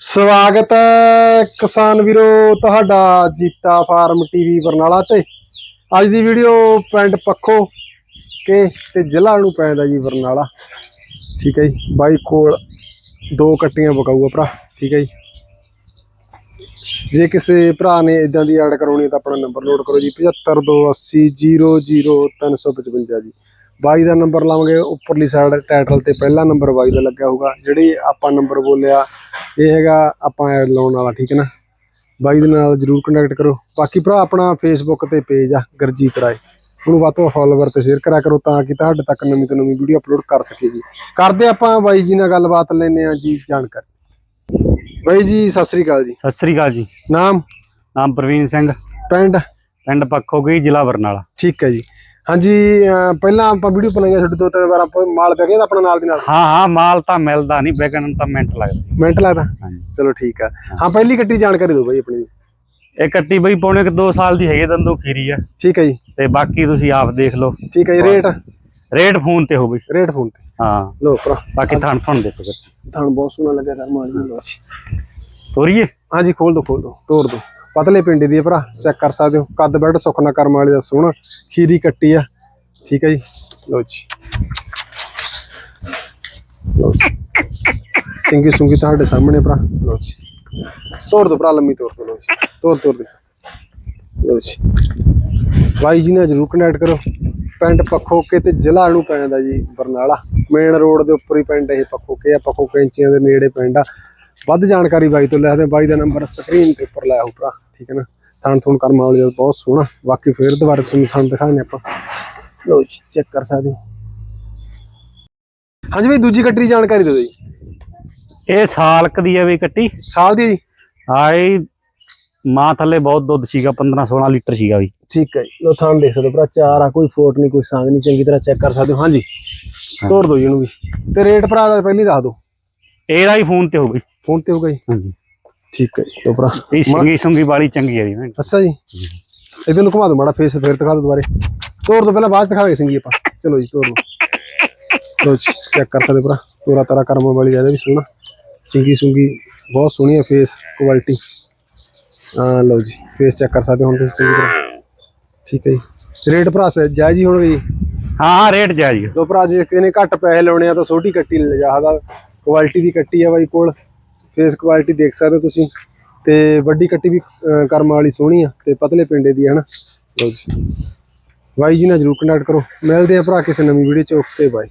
ਸਵਾਗਤ ਹੈ ਕਿਸਾਨ ਵੀਰੋ, ਤੁਹਾਡਾ ਜੀਤਾ ਫਾਰਮ ਟੀਵੀ ਬਰਨਾਲਾ ਤੇ। ਅੱਜ ਦੀ ਵੀਡੀਓ ਪਿੰਡ ਪੱਖੋ ਕੇ ਤੇ ਜ਼ਿਲ੍ਹਾ ਨੂੰ ਪੈਂਦਾ ਜੀ ਬਰਨਾਲਾ। ਠੀਕ ਹੈ ਜੀ, ਬਾਈ ਕੋਲ ਦੋ ਕੱਟੀਆਂ ਬਕਾਊਗਾ ਭਰਾ, ਠੀਕ ਹੈ ਜੀ। ਜੇ ਕਿਸੇ ਭਰਾ ਨੇ ਇਦਾਂ ਦੀ ਐਡ ਕਰਾਉਣੀ ਹੈ ਤਾਂ ਆਪਣਾ ਨੰਬਰ ਨੋਟ ਕਰੋ ਜੀ 7528000355 ਜੀ। ਬਾਈ ਦਾ ਨੰਬਰ ਲਾਵਾਂਗੇ ਉੱਪਰਲੀ ਸਾਈਡ ਟਾਈਟਲ ਤੇ ਪਹਿਲਾ ਨੰਬਰ ਬਾਈ ਦਾ ਲੱਗਿਆ ਹੋਊਗਾ। ਜਿਹੜੀ ਆਪਾਂ ਨੰਬਰ ਬੋਲਿਆ ਇਹ ਹੈਗਾ ਆਪਾਂ ਐਡ ਲਾਉਣ ਵਾਲਾ ਠੀਕ ਹੈ ਨਾ? ਬਾਈ ਦੇ ਨਾਲ ਜਰੂਰ ਕੰਟੈਕਟ ਕਰੋ। ਬਾਕੀ ਭਰਾ ਆਪਣਾ ਫੇਸਬੁੱਕ ਤੇ ਪੇਜ ਆ ਗਰਜੀਤ ਰਾਏ। ਉਹਨੂੰ ਵੱਧ ਤੋਂ ਫਾਲੋਵਰ ਤੇ ਸ਼ੇਅਰ ਕਰਿਆ ਕਰੋ ਤਾਂ ਕਿ ਤੁਹਾਡੇ ਤੱਕ ਨਵੀਂ ਤੋਂ ਨਵੀਂ ਵੀਡੀਓ ਅਪਲੋਡ ਕਰ ਸਕੇ ਜੀ। ਕਰਦੇ ਆਪਾਂ ਬਾਈ ਜੀ ਨਾਲ ਗੱਲਬਾਤ ਲੈਨੇ ਆ ਜੀ ਜਾਣਕਾਰੀ। ਬਾਈ ਜੀ ਸਤਿ ਸ੍ਰੀ ਅਕਾਲ ਜੀ। ਸਤਿ ਸ੍ਰੀ ਅਕਾਲ ਜੀ। ਨਾਮ? ਨਾਮ ਪ੍ਰਵੀਨ ਸਿੰਘ। ਪਿੰਡ? ਪਿੰਡ ਪੱਖੋ ਗਈ ਜ਼ਿਲ੍ਹਾ ਬਰਨਾਲਾ। ਠੀਕ ਹੈ ਜੀ। ਹਾਂਜੀ ਅਹ ਪਹਿਲਾਂ ਆਪਾਂ ਵੀਡੀਓ ਬਣਾਈਆਂ ਛੋਟੇ ਦੋ ਤਿੰਨ ਵਾਰ ਆਪਾਂ ਮਾਲ ਪੈ ਗਿਆ ਆਪਣਾ ਨਾਲ ਦੀ ਨਾਲ? ਹਾਂ ਹਾਂ ਮਾਲ ਤਾਂ ਮਿਲਦਾ ਨਹੀਂ ਵਿਕਣ ਨੂੰ ਤਾਂ ਮਿੰਟ ਲੱਗਦਾ। ਮਿੰਟ ਲੱਗਦਾ? ਹਾਂਜੀ। ਚਲੋ ਠੀਕ ਆ। ਹਾਂ। ਪਹਿਲੀ ਕੱਟੀ ਜਾਣਕਾਰੀ ਦਿਓ ਬਾਈ ਆਪਣੀ। ਇਹ ਕੱਟੀ ਬਈ ਪੌਣੇ ਕਿ 2 ਸਾਲ ਦੀ ਹੈਗੀ ਦੰਦੋ ਖੀਰੀ ਆ। ਠੀਕ ਹੈ ਜੀ। ਤੇ ਬਾਕੀ ਤੁਸੀਂ ਆਪ ਦੇਖ ਲਓ। ਠੀਕ ਹੈ ਜੀ ਰੇਟ? ਰੇਟ ਫੋਨ ਤੇ ਹੋ ਬਈ। ਰੇਟ ਫੋਨ ਤੇ? ਹਾਂ। ਲੋ ਭਰਾ। ਬਾਕੀ ਥਣ ਥਣ ਦੇਖੋ। ਤੁਹਾਨੂੰ ਬਹੁਤ ਸੋਹਣਾ ਲੱਗਿਆ ਕਰ ਮਾਲ ਜੀ। ਤੋਰੀਏ? ਹਾਂਜੀ ਖੋਲ ਦੋ ਖੋਲ ਦੋ ਤੋੜ ਦੋ। ਪਤਲੇ ਪਿੰਡੇ ਦੀ ਭਰਾ ਚੈੱਕ ਕਰ ਸਕਦੇ ਹੋ। ਕੱਦ ਬੈਡ ਸੁਖਨਾ ਕਰਮ ਵਾਲੇ ਦਾ ਸੋਹਣਾ ਖੀਰੀ ਕੱਟੀ ਆ। ਠੀਕ ਹੈ ਜੀ। ਲਓ ਜੀ। ਸਿੰਗੀ ਸੁੰਗੀ ਤੁਹਾਡੇ ਸਾਹਮਣੇ ਭਰਾ। ਲਓ ਜੀ। ਤੋੜ ਦੋ ਭਰਾ, ਲੰਮੀ ਤੋੜ ਦੋ, ਲਓ ਜੀ। ਤੋੜ ਤੋੜ ਦੇ। ਲਓ ਜੀ। ਬਾਈ ਜੀ ਨਾਲ ਜਰੂਰ ਕਨੈਕਟ ਕਰੋ। ਪਿੰਡ ਪੱਖੋਕੇ ਤੇ ਜ਼ਿਲ੍ਹਾ ਨੂੰ ਪੈਂਦਾ ਜੀ, ਬਰਨਾਲਾ। ਮੇਨ ਰੋਡ ਦੇ ਉੱਪਰ ਹੀ ਪਿੰਡ ਇਹ ਪੱਖੋਕੇ ਆ। ਪੱਖੋ ਕੈਂਚੀਆਂ ਦੇ ਨੇੜੇ ਪਿੰਡ ਆ। ਵੱਧ ਜਾਣਕਾਰੀ ਬਾਈ ਤੋਂ ਲੈ ਲਿਖਦੇ ਬਾਈ ਦਾ ਨੰਬਰ ਸਕਰੀਨ ਤੇ ਉੱਪਰ ਲਾਇਆ ਹੋ ਭਰਾ। ਠੀਕ ਹੈ ਨਾ? ਥਾਣ ਥੂਣ ਕਰਮ ਵਾਲੇ ਦਾ ਬਹੁਤ ਸੋਹਣਾ। ਬਾਕੀ ਫੇਰ ਦੁਬਾਰਾ ਤੁਹਾਨੂੰ ਥਾਣ ਦਿਖਾਉਂਦੇ ਆਪਾਂ। ਜੀ ਚੈੱਕ ਕਰ ਸਕਦੇ ਹੋ। ਹਾਂਜੀ ਬਾਈ ਦੂਜੀ ਕੱਟੀ ਦੀ ਜਾਣਕਾਰੀ ਦਿਓ ਜੀ। ਇਹ ਸਾਲਕ ਦੀ ਆ ਵੀ ਕੱਟੀ। ਸਾਲ ਦੀ ਹੈ ਜੀ? ਆਈ ਮਾਂ ਥੱਲੇ ਬਹੁਤ ਦੁੱਧ ਸੀਗਾ 15 16 ਲੀਟਰ ਸੀਗਾ ਵੀ ਠੀਕ ਹੈ ਜੀ। ਲੋ ਥਾਣ ਦੇਖ ਸਕਦੇ ਹੋ ਭਰਾ ਚਾਰ ਆ ਕੋਈ ਫੋਟ ਨਹੀਂ ਕੋਈ ਸੰਗ ਨਹੀਂ ਚੰਗੀ ਤਰ੍ਹਾਂ ਚੈੱਕ ਕਰ ਸਕਦੇ ਹੋ। ਹਾਂਜੀ। ਤੋੜ ਦਿਓ ਜੀ ਇਹਨੂੰ ਵੀ। ਤੇ ਰੇਟ ਭਰਾ ਦਾ ਪਹਿਲੀ ਦੱਸ ਦਿਓ। ਇਹਦਾ ਹੀ ਫੋਨ ਤੇ ਹੋ ਬਈ ਫੋਨ ਤੇ ਹੋਗਾ ਜੀ। ਹਾਂਜੀ। ਠੀਕ ਹੈ ਜੀ ਲੋ ਭਰਾ। ਇਹ ਸਿੰਗੀ ਸੁੰਗੀ ਵਾਲੀ ਚੰਗੀ ਆ ਜੀ ਭੈਣ। ਅੱਛਾ ਜੀ। ਇਹਦੇ ਨੂੰ ਘੁਮਾ ਦੋ ਮਾੜਾ ਫੇਸ ਫੇਰ ਦਿਖਾ ਦੋ ਦੁਬਾਰੇ। ਤੋੜ ਦੋ ਪਹਿਲਾਂ ਬਾਅਦ ਦਿਖਾਵਾਂਗੇ ਸਿੰਗੀ ਆਪਾਂ। ਚਲੋ ਜੀ ਤੋੜ ਲਓ। ਲੋ ਜੀ ਚੈੱਕ ਕਰ ਸਕਦੇ ਭਰਾ। ਤੋਰਾ ਤਾਰਾ ਕਰਮ ਵਾਲੀ ਜ਼ਿਆਦਾ ਵੀ ਸੋਹਣਾ। ਸਿੰਗੀ ਸੁੰਗੀ ਬਹੁਤ ਸੋਹਣੀ ਹੈ ਫੇਸ ਕੁਆਲਿਟੀ ਹਾਂ ਲਓ ਜੀ ਫੇਸ ਚੈੱਕ ਕਰ ਸਕਦੇ ਹੁਣ ਤੁਸੀਂ ਚੰਗੀ ਤਰ੍ਹਾਂ ਠੀਕ ਹੈ ਜੀ। ਰੇਟ ਭਰਾ ਸੇ ਜਾਇਜ਼ ਹੀ ਹੋਣਗੇ ਜੀ? ਹਾਂ ਹਾਂ ਰੇਟ ਜਾਇਜ਼ ਦੋ ਭਰਾ ਜੇ ਕਿਸੇ ਨੇ ਘੱਟ ਪੈਸੇ ਲਾਉਣੇ ਆ ਤਾਂ ਛੋਟੀ ਕੱਟੀ ਲੈ ਜਾ ਸਕਦਾ ਕੁਆਲਿਟੀ ਦੀ ਕੱਟੀ ਆ ਬਾਈ ਕੋਲ। ਫੇਸ ਕੁਆਲਿਟੀ ਦੇਖ ਸਕਦੇ ਹੋ ਤੁਸੀਂ। ਤੇ ਵੱਡੀ ਕੱਟੀ ਵੀ ਕਰਮ ਵਾਲੀ ਸੋਹਣੀ ਆ ਤੇ ਪਤਲੇ ਪਿੰਡੇ ਦੀ ਹੈ ਨਾ ਜੀ। ਬਾਈ ਜੀ ਨਾਲ ਜਰੂਰ ਕੰਟੈਕਟ ਕਰੋ। ਮਿਲਦੇ ਆ ਭਰਾ ਕਿਸੇ ਨਵੀਂ ਵੀਡੀਓ ਚ। Okay bye.